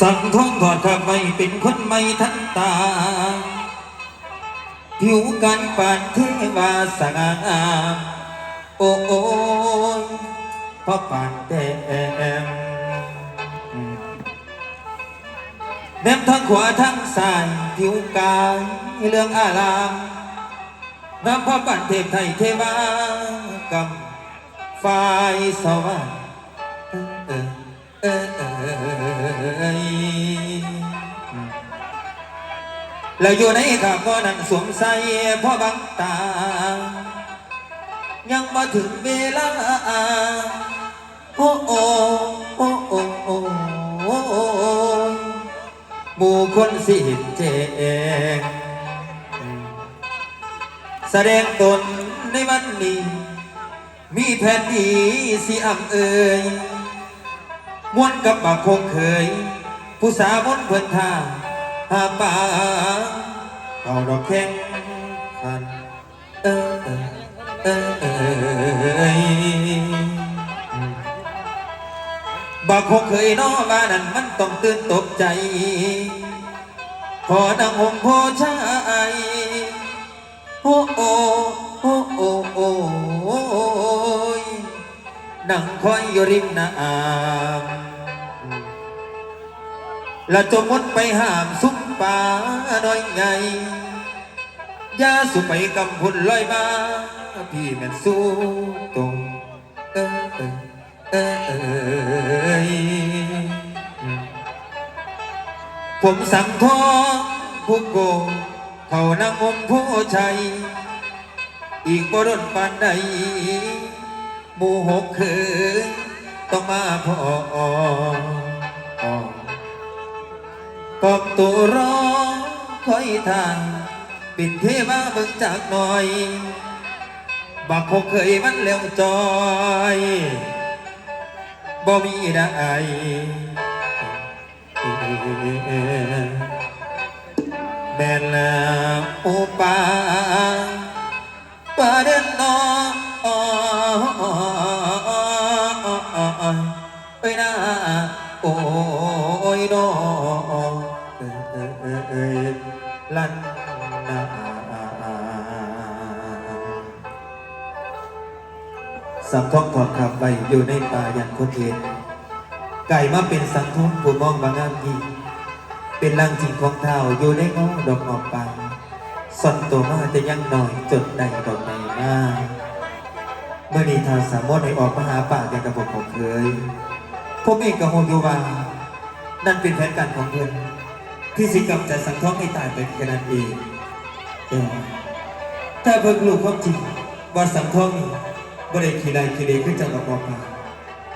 สั่งท้องถอดข้าไม่เป็นคนไม่ทันตา ผิวกันปานเทวาสง่างามโอ้โอยพระปานแดงแนมทั้งขวาทั้งซ้ายผิวกายเรื่องอารามน้ำพระปานเทพไทยเทวากรรมฝ่ายสวรรค์ ยแล้วอยู่ในข้าก็นั่นสวมใส่พ่อบังตา ยังมาถึงเวลาโอ้โอ้โอ้โอ้โอ้หมู่คนสิเห็นเจงแสดงตนในวันนี้ มีแผ่นดีสิอำเอ่ย มวนกับปากคงเคย ผู้สาวมนเพิ่อนท่าหาป่าเอาดอกแข้งขันเออเออเออบอกคงเคยน้อว่านั่นมันต้องตื่นตกใจพอดังหงโพชายโอ้ คอยอยู่ริมน้ำและจมมดไปห้ามซุปป่าน้อยไงยาสุไปกำพุนลอยมา พี่แม่นสู้ตรงเออเออเออผมสั่งท้องผู้โกงเขานั่งอมผู้ชัยอีกบ่ดนปานใด หมู่หกคืนต้องมาพอกอบตัวร้องคอยทางปิดเทมาเบิ่งจากหน่อย บักคงเคยมันเลี้ยวจอยบ่มีได้แม่นแล้วโอปาปาเดินนอ โอ้ยน้อ้ยเอ้ยเอ้ยลันนาสังทองถอดขับไปอยู่ในป่าอย่างคนเห็นไก่มาเป็นสังทองผู้มองบางงามดีเป็นลังจิงของเท้าอยู่ในงาดอกออกปางส่อนตัวมาจะยังหน่อยจดใดดอกใดมาเมื่อนีทาสามารถให้ออกมาหาป่าอย่างกระบอกของเคย ผมเองกับโฮโยวานั่นเป็นแผนการของเพื่อนที่สิกรรมจะสังทองให้ตายไปแค่นั้นเองแต่ว่าถ้าเพิ่งรู้ความจริงว่าสังทองนี้บ่ได้ขี้ใดขีเดขึ้นจากดอกบัวป่า